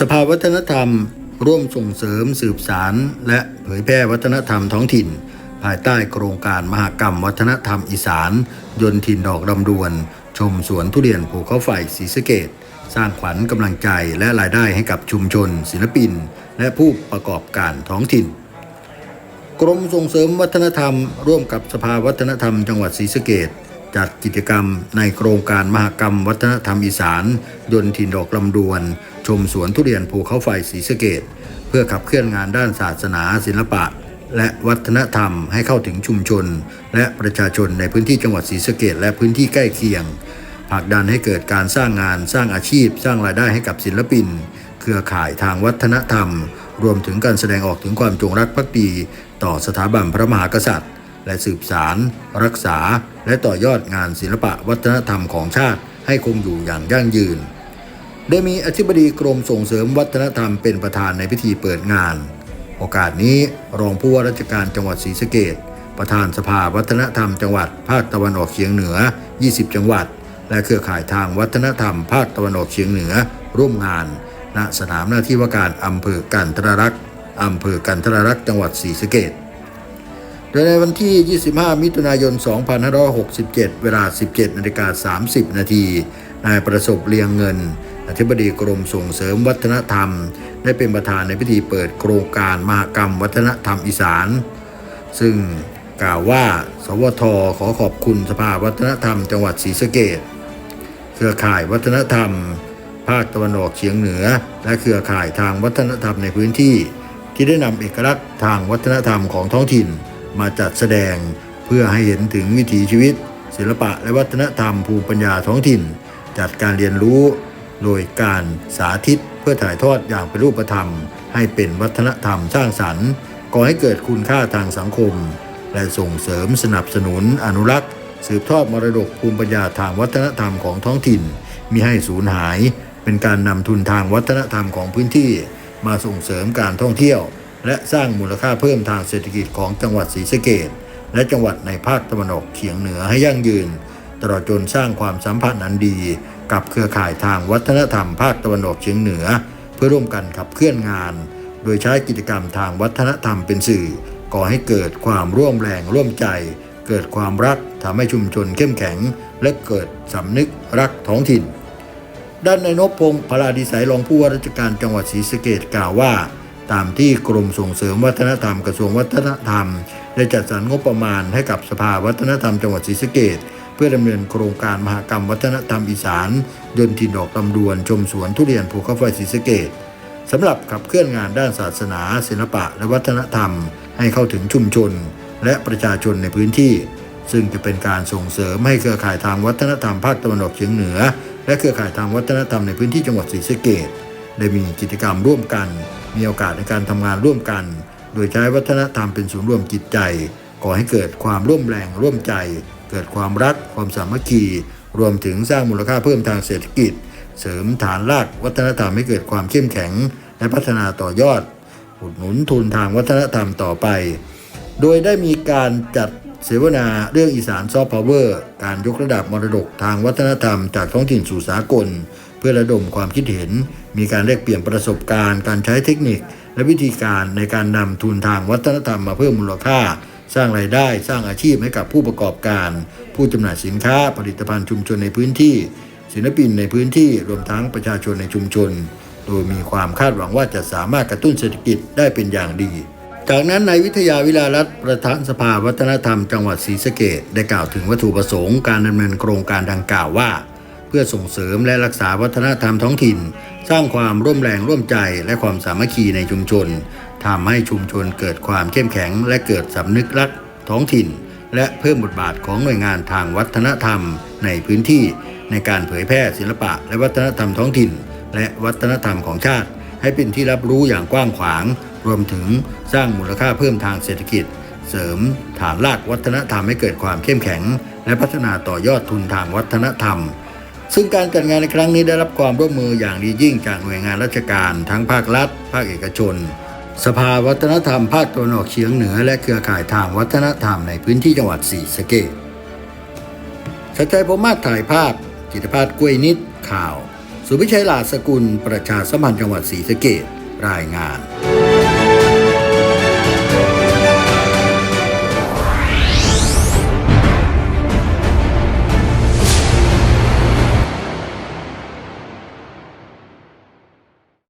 สภาวัฒนธรรม ร่วมส่งเสริมสืบสาร และเผยแพร่วัฒนธรรมท้องถิ่น ภายใต้โครงการมหกรรมวัฒนธรรมอีสาน ยนถิ่นดอกลำดวน ชมสวนทุเรียนภูเขาไฟศรีสะเกดสร้างขวัญกำลังใจและรายได้ให้กับชุมชน ศิลปิน และผู้ประกอบการท้องถิ่น กรมส่งเสริมวัฒนธรรม ร่วมกับสภาวัฒนธรรมจังหวัดศรีสะเกด จัดกิจกรรมในโครงการมหกรรมวัฒนธรรมอีสาน ยนต์ถิ่นดอกลำดวน ชมสวนทุเรียนภูเขาไฟศรีสะเกดเพื่อขับเคลื่อนงานด้านศาสนาศิลปะ และวัฒนธรรมให้เข้าถึงชุมชน และประชาชนในพื้นที่จังหวัดศรีสะเกดและพื้นที่ใกล้เคียงผลักดันให้เกิดการสร้างงานสร้างอาชีพ สร้างรายได้ให้กับศิลปิน เครือข่ายทางวัฒนธรรม รวมถึงการแสดงออกถึงความจงรักภักดี ต่อสถาบันพระมหากษัตริย์ และสืบสาร รักษา และต่อยอดงานศิลปะวัฒนธรรมของชาติให้คงอยู่อย่างยั่งยืนได้มีอธิบดีกรมส่งเสริมวัฒนธรรมเป็นประธานในพิธีเปิดงาน โอกาสนี้รองผู้ว่าราชการจังหวัดศรีสะเกดประธานสภาวัฒนธรรมจังหวัดภาคตะวันออกเฉียงเหนือ 20 จังหวัด และเครือข่ายทางวัฒนธรรมภาคตะวันออกเฉียงเหนือ ร่วมงาน ณสนามหน้าที่ว่าการอำเภอกันทรรักษ์อำเภอกันทรรักษ์จังหวัดศรีสะเกด โดยในวันที่ 25 มิถุนายน 2567 เวลา 17นาฬิกา30 นาที นายประสบเลียงเงิน อธิบดีกรมส่งเสริมวัฒนธรรม ได้เป็นประธานในพิธีเปิดโครงการมหกรรมวัฒนธรรมอีสาน ซึ่งกล่าวว่า สวทขอขอบคุณสภาวัฒนธรรมจังหวัดศรีสะเกดเครือข่ายวัฒนธรรม ภาคตะวันออกเฉียงเหนือ และเครือข่ายทางวัฒนธรรมในพื้นที่ ที่ได้นำเอกลักษณ์ทางวัฒนธรรมของท้องถิ่น มาจัดแสดงเพื่อให้เห็นถึงวิถีชีวิต ศิลปะและวัฒนธรรมภูมิปัญญาท้องถิ่น จัดการเรียนรู้ โดยการสาธิตเพื่อถ่ายทอดอย่างเป็นรูปธรรม ให้เป็นวัฒนธรรมสร้างสรรค์ก่อให้เกิดคุณค่าทางสังคม และส่งเสริมสนับสนุนอนุรักษ์ สืบทอดมรดกภูมิปัญญาทางวัฒนธรรมของท้องถิ่นมิให้สูญหาย เป็นการนำทุนทางวัฒนธรรมของพื้นที่ มาส่งเสริมการท่องเที่ยว และสร้างมูลค่าเพิ่มทางเศรษฐกิจของจังหวัดศรีสะเกดและจังหวัดในภาคตะวันออกเฉียงเหนือให้ยั่งยืน ตลอดจนสร้างความสัมพันธ์อันดี กับเครือข่ายทางวัฒนธรรมภาคตะวันออกเฉียงเหนือ เพื่อร่วมกันขับเคลื่อนงาน โดยใช้กิจกรรมทางวัฒนธรรมเป็นสื่อ ก่อให้เกิดความร่วมแรงร่วมใจ เกิดความรักทำให้ชุมชนเข้มแข็ง และเกิดสำนึกรักท้องถิ่น ด้านนายนพพงศ์พลาดิสัยรองผู้ว่าราชการจังหวัดศรีสะเกดกล่าวว่า ตามที่กรมส่งเสริมวัฒนธรรมกระทรวงวัฒนธรรม ได้จัดสรรงบประมาณให้กับสภาวัฒนธรรมจังหวัดศรีสะเกดเพื่อดำเนินโครงการมหกรรมวัฒนธรรมอีสานยนต์ถิ่นดอกลำดวนชมสวนทุเรียนภูเขาไฟศรีสะเกดสำหรับขับเคลื่อนงานด้านศาสนา ศิลปะและวัฒนธรรม ให้เข้าถึงชุมชน และประชาชนในพื้นที่ ซึ่งจะเป็นการส่งเสริมให้เครือข่ายทางวัฒนธรรมภาคตะวันออกเฉียงเหนือ และเครือข่ายทางวัฒนธรรมในพื้นที่จังหวัดศรีสะเกด ได้มีกิจกรรมร่วมกัน มีโอกาสในการทำงานร่วมกัน โดยใช้วัฒนธรรมเป็นศูนย์รวมจิตใจก่อให้เกิดความร่วมแรงร่วมใจ เกิดความรักความสามัคคี รวมถึงสร้างมูลค่าเพิ่มทางเศรษฐกิจ เสริมฐานรากวัฒนธรรมให้เกิดความเข้มแข็ง และพัฒนาต่อยอดอุดหนุนทุนทางวัฒนธรรมต่อไป โดยได้มีการจัดเสวนาเรื่องอีสานซอฟต์พาวเวอร์ การยกระดับมรดกทางวัฒนธรรมจากท้องถิ่นสู่สากล เพื่อระดมความคิดเห็น มีการแลกเปลี่ยนประสบการณ์ การใช้เทคนิค และวิธีการในการนำทุนทางวัฒนธรรมมาเพิ่มมูลค่า สร้างรายได้สร้างอาชีพให้กับผู้ประกอบการ ผู้จำหน่ายสินค้าผลิตภัณฑ์ชุมชนในพื้นที่ ศิลปินในพื้นที่รวมทั้งประชาชนในชุมชน โดยมีความคาดหวังว่าจะสามารถกระตุ้นเศรษฐกิจได้เป็นอย่างดีจากนั้นนายวิทยาวิลารัตประธานสภาวัฒนธรรมจังหวัดศรีสะเกดได้กล่าวถึงวัตถุประสงค์การดำเนินโครงการดังกล่าวว่า เพื่อส่งเสริมและรักษาวัฒนธรรมท้องถิ่น สร้างความร่วมแรงร่วมใจและความสามัคคีในชุมชนทำให้ชุมชนเกิดความเข้มแข็ง และเกิดสำนึกรักท้องถิ่น และเพิ่มบทบาทของหน่วยงานทางวัฒนธรรมในพื้นที่ ในการเผยแพร่ศิลปะ และวัฒนธรรมท้องถิ่น และวัฒนธรรมของชาติ ให้เป็นที่รับรู้อย่างกว้างขวาง รวมถึงสร้างมูลค่าเพิ่มทางเศรษฐกิจ เสริมฐานรากวัฒนธรรมให้เกิดความเข้มแข็ง และพัฒนาต่อยอดทุนทางวัฒนธรรม ซึ่งการจัดงานในครั้งนี้ได้รับความร่วมมืออย่างดียิ่งจากหน่วยงานราชการทั้งภาครัฐ ภาคเอกชน สภาวัฒนธรรมภาคตะวันออกเฉียงเหนือ และเครือข่ายทางวัฒนธรรมในพื้นที่จังหวัดศรีสะเกษชัดใจพมมาศถ่ายภาพ จิตภาพกล้วยนิด ข่าว สุวิชัยลาสกุล ประชาสัมพันธ์จังหวัดศรีสะเกดรายงาน